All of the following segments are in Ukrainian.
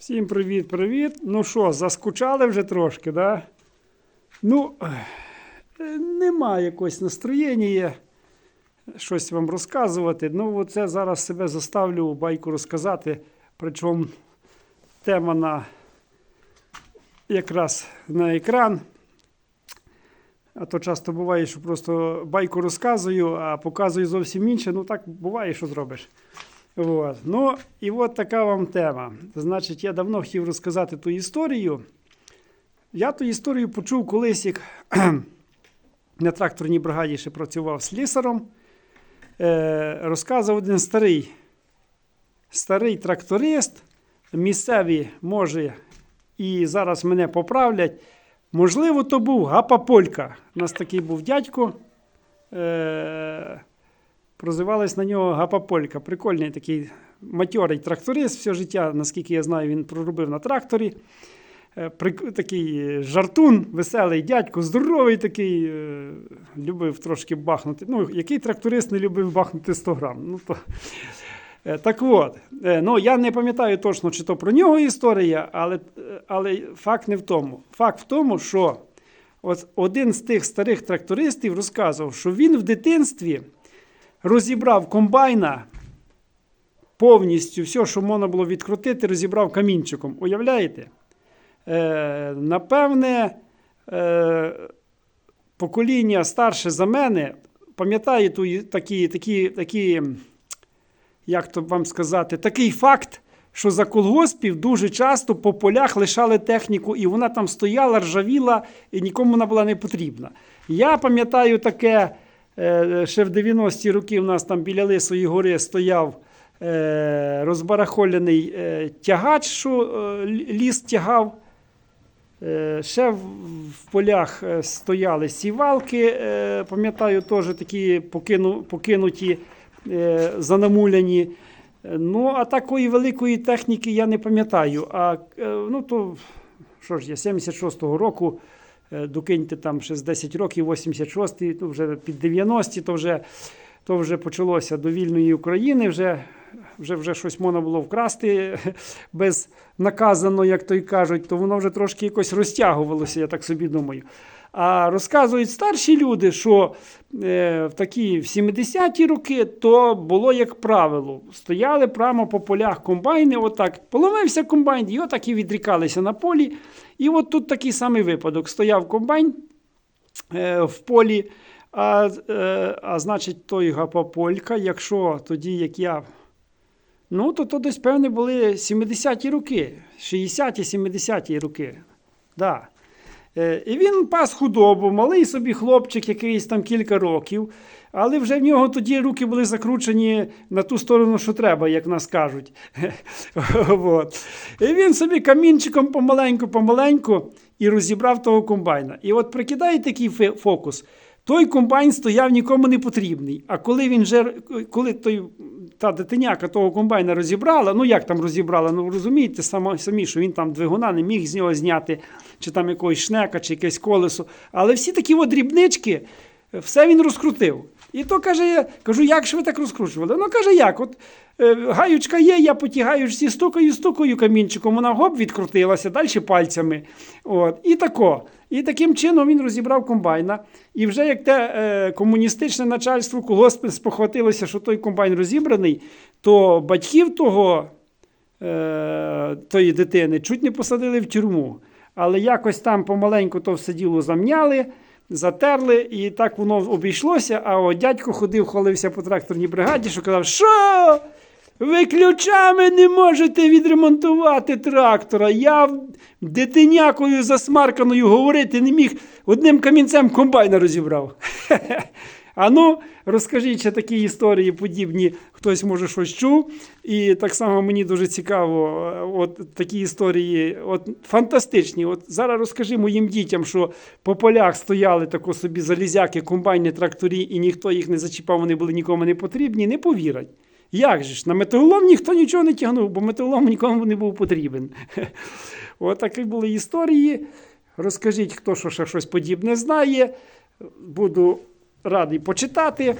Всім привіт-привіт. Ну що, заскучали вже трошки, да? Ну, е, нема якогось настроєння щось вам розказувати. Ну, оце зараз себе заставлю байку розказати. Причому тема на якраз на екран. А то часто буває, що просто байку розказую, а показую зовсім інше. Ну так буває, що зробиш. От. Ну, і от така вам тема. Значить, я давно хотів розказати ту історію. Я ту історію почув колись, як на тракторній бригаді ще працював слісаром. Е, розказував один старий, старий тракторист, місцеві, може, і зараз мене поправлять. Можливо, то був Гапа Полька. У нас такий був дядько. Е, Прозивались на нього Гапаполька. Прикольний такий матьорий тракторист. Все життя, наскільки я знаю, він проробив на тракторі. Е, Такий жартун, веселий дядько, здоровий такий, е, любив трошки бахнути. Ну, який тракторист не любив бахнути 100 грам? Ну, то... Е, Так от, е, ну я не пам'ятаю точно, чи то про нього історія, але, е, але факт не в тому. Факт в тому, що от один з тих старих трактористів розказував, що він в дитинстві розібрав комбайна повністю, все, що можна було відкрутити, розібрав камінчиком. Уявляєте? Е, напевне, е, покоління старше за мене пам'ятає такі, такі, такі, як то вам сказати, такий факт. Що за колгоспів дуже часто по полях лишали техніку, і вона там стояла, ржавіла, і нікому вона була не потрібна. Я пам'ятаю таке, ще в 90-ті роки в нас там біля Лисої гори стояв е, розбарахолений е, тягач, що е, ліс тягав. Е, Ще в, полях е, стояли сівалки, е, пам'ятаю, теж такі покину, покинуті, е, занамуляні. Е, Ну, а такої великої техніки я не пам'ятаю. А е, ну, то що ж я, 76-го року, е, докиньте там ще з 10 років, 86-й, то вже під 90-ті, то вже, то вже почалося до вільної України. Вже, вже, вже щось можна було вкрасти безнаказано, як то й кажуть, то воно вже трошки якось розтягувалося, я так собі думаю. А розказують старші люди, що е, в такі в 70-ті роки то було як правило. Стояли прямо по полях комбайни, отак поломився комбайн, і отак і відрікалися на полі. І от тут такий самий випадок. Стояв комбайн е, в полі, а, е, а значить, той гапаполька, якщо тоді, як я Ну, то, то десь, певне, були 70-ті роки, 60-ті, 70-ті роки. Да. Е, і він пас худобу, малий собі хлопчик, якийсь там кілька років, але вже в нього тоді руки були закручені на ту сторону, що треба, як нас кажуть. І він собі камінчиком помаленьку-помаленьку і розібрав того комбайна. І от прикидає такий фокус. Той комбайн стояв нікому не потрібний. А коли він вже, коли той, та дитиняка того комбайна розібрала, ну як там розібрала, ну розумієте само- самі, що він там двигуна не міг з нього зняти, чи там якогось шнека, чи якесь колесо. Але всі такі от дрібнички, все він розкрутив. І то каже, я кажу, як ж ви так розкручували? Ну каже, як? От е, гаючка є, я потягаю всі стукаю, стукаю камінчиком, вона гоп відкрутилася, далі пальцями. От, і тако. І таким чином він розібрав комбайна. І вже як те е, комуністичне начальство колгоспи спохватилося, що той комбайн розібраний, то батьків того е, тої дитини чуть не посадили в тюрму. Але якось там помаленьку то все діло замняли, затерли, і так воно обійшлося. А от дядько ходив, хвалився по тракторній бригаді, що казав, що ви ключами не можете відремонтувати трактора. Я дитинякою засмарканою говорити не міг, одним камінцем комбайна розібрав. А ну, розкажіть ще такі історії подібні, хтось може щось чув. І так само мені дуже цікаво, е, от такі історії, от фантастичні. От зараз розкажи моїм дітям, що по полях стояли тако собі залізяки, комбайни, тракторі, і ніхто їх не зачіпав, вони були нікому не потрібні, не повірять. Як же ж? На металолом ніхто нічого не тягнув, бо металолом нікому не був потрібен. От такі були історії. Розкажіть, хто що ще щось подібне знає. Буду радий почитати.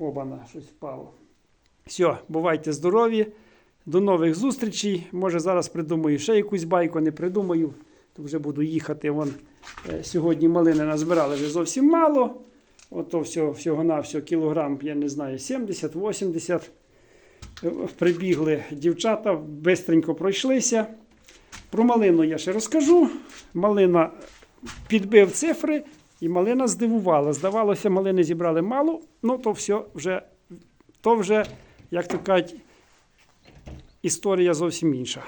Обана, щось впало. Все, бувайте здорові До нових зустрічей. Може, зараз придумаю ще якусь байку, не придумаю. То вже буду їхати. Вон, е, сьогодні малини назбирали вже зовсім мало. Ото всього, всього на всього кілограм, я не знаю, 70-80. Е, Прибігли дівчата, бистренько пройшлися. Про малину я ще розкажу. Малина підбив цифри, і малина здивувала. Здавалося, малини зібрали мало, ну то все вже, то вже, як то кажуть, історія зовсім інша.